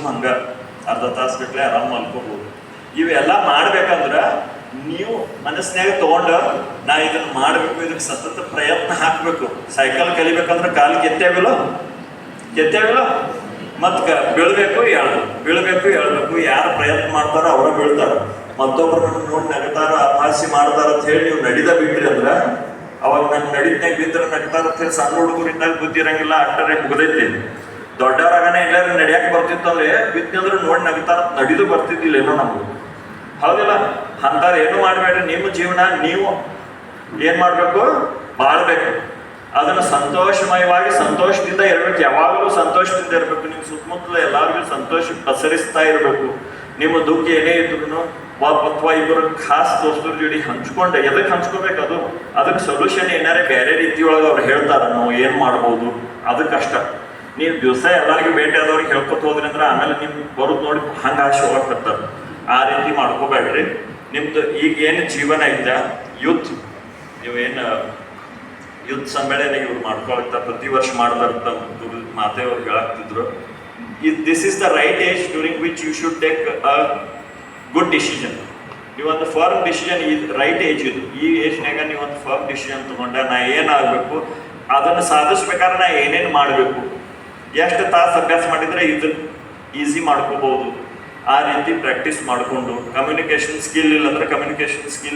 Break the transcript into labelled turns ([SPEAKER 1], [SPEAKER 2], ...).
[SPEAKER 1] ಸುಮ್ಮ ಹಂಗ ಅರ್ಧ ತಾಸು ಬಿಟ್ಲೆ ಆರಾಮ್ ಮಲ್ಕೋಬಹುದು ಇವೆಲ್ಲ ಮಾಡ್ಬೇಕಂದ್ರ ನೀವು ಮನಸ್ಸಿನಾಗ ತಗೊಂಡ ನಾ ಇದನ್ನ ಮಾಡಬೇಕು ಇದಕ್ಕೆ ಸತತ ಪ್ರಯತ್ನ ಹಾಕಬೇಕು. ಸೈಕಲ್ ಕಲಿಬೇಕಂದ್ರೆ ಕಾಲು ಕೆತ್ತೇವಿಲ್ಲ ಕೆತ್ತೇವಿಲ್ಲ ಮತ್ ಬೀಳ್ಬೇಕು ಹೇಳ್ಬೇಕು ಬೀಳ್ಬೇಕು ಹೇಳ್ಬೇಕು ಯಾರು ಪ್ರಯತ್ನ ಮಾಡ್ತಾರೋ ಅವರ ಬೀಳ್ತಾರ. ಮತ್ತೊಬ್ಬರನ್ನ ನೋಡಿ ನಗತಾರ ಅಪಾಸಿ ಮಾಡ್ತಾರ ಅಂತ ಹೇಳಿ ನೀವು ನಡಿದ ಬಿಟ್ರಿ ಅಂದ್ರ, ಅವಾಗ ನನ್ ನಡಿದ್ನಾಗ ಬಿದ್ರ ನಗ್ತಾರ ಅಂತ ಹೇಳಿ ಸಣ್ಣ ಹುಡುಗರಿಂದಾಗ ಬುದ್ಧಿ ಇರಂಗಿಲ್ಲ, ಅಟ್ಟರೆ ಮುಗದೈತಿ. ದೊಡ್ಡವರಾಗನ ಎಲ್ಲರೂ ನಡೆಯಕ್ಕೆ ಬರ್ತಿತ್ತಂದ್ರೆ ಬಿತ್ತಂದ್ರೆ ನೋಡಿ ನಗ್ತಾರ ನಡಿದು ಬರ್ತಿದ್ದಿಲ್ಲ ಏನೋ ನಮ್ಗೆ. ಹೌದಿಲ್ಲ? ಅಂತಾರ ಏನು ಮಾಡಬೇಡ್ರಿ, ನಿಮ್ಮ ಜೀವನ, ನೀವು ಏನ್ ಮಾಡ್ಬೇಕು? ಬಾಳ್ಬೇಕು. ಅದನ್ನ ಸಂತೋಷಮಯವಾಗಿ, ಸಂತೋಷದಿಂದ ಇರಬೇಕು. ಯಾವಾಗಲೂ ಸಂತೋಷದಿಂದ ಇರಬೇಕು. ನಿಮ್ಮ ಸುತ್ತಮುತ್ತಲ ಎಲ್ಲರಿಗೂ ಸಂತೋಷ ಪಸರಿಸ್ತಾ ಇರಬೇಕು. ನಿಮ್ಮ ದುಃಖ ಏನೇ ಇದ್ರು ಅಥವಾ ಇಬ್ಬರು ಖಾಸ್ ದೋಸ್ತರ ಜೋಡಿ ಹಂಚ್ಕೊಂಡೆ ಎದಕ್ಕೆ ಹಂಚ್ಕೋಬೇಕು ಅದು? ಅದಕ್ಕೆ ಸೊಲ್ಯೂಷನ್ ಏನಾರೇ ಬೇರೆ ರೀತಿಯೊಳಗೆ ಅವ್ರು ಹೇಳ್ತಾರ, ನಾವು ಏನು ಮಾಡ್ಬೋದು? ಅದಕ್ಕೆ ಕಷ್ಟ ನೀವು ದಿವಸ ಎಲ್ಲರಿಗೂ ಭೇಟಿ ಆದವ್ರಿಗೆ ಹೇಳ್ಕೊತ ಹೋದ್ರಿ ಅಂದ್ರೆ ಆಮೇಲೆ ನಿಮ್ಗೆ ಬರೋದು ನೋಡಿ ಹಂಗೆ ಆಶೆ ಹೋಗಕ್ಕೆ ಆ ರೀತಿ ಮಾಡ್ಕೋಬೇಡ್ರಿ. ನಿಮ್ದು ಈಗ ಏನು ಜೀವನ ಐತೆ? ಯೂತ್ ಏನು, ಯುದ್ಧ ಸಮ್ಮೇಳನ ಇವ್ರು ಮಾಡ್ಕೊಳ್ತಾ ಪ್ರತಿ ವರ್ಷ ಮಾಡ್ತಾರಂತ ಮಾತೆ ಮಾತೆಯವ್ರು ಹೇಳಾಕ್ತಿದ್ರು. This is the right age during which you should take a good decision ನೀವೊಂದು ಫರ್ಮ್ ಡಿಸಿಷನ್ ಈ ರೈಟ್ ಏಜ್ ಇದು. ಈ ಏಜ್ನಾಗ ನೀವೊಂದು ಫರ್ಮ್ ಡಿಸಿಷನ್ ತಗೊಂಡ ನಾ ಏನಾಗಬೇಕು ಅದನ್ನು ಸಾಧಿಸ್ಬೇಕಾದ್ರೆ ನಾ ಏನೇನು ಮಾಡಬೇಕು? ಎಷ್ಟು ತಾಸು ಅಭ್ಯಾಸ ಮಾಡಿದ್ರೆ ಇದು ಈಸಿ ಮಾಡ್ಕೋಬಹುದು. ಆ ರೀತಿ ಪ್ರಾಕ್ಟೀಸ್ ಮಾಡಿಕೊಂಡು ಕಮ್ಯುನಿಕೇಷನ್ ಸ್ಕಿಲ್ ಇಲ್ಲ ಅಂದ್ರೆ ಕಮ್ಯುನಿಕೇಶನ್ ಸ್ಕಿಲ್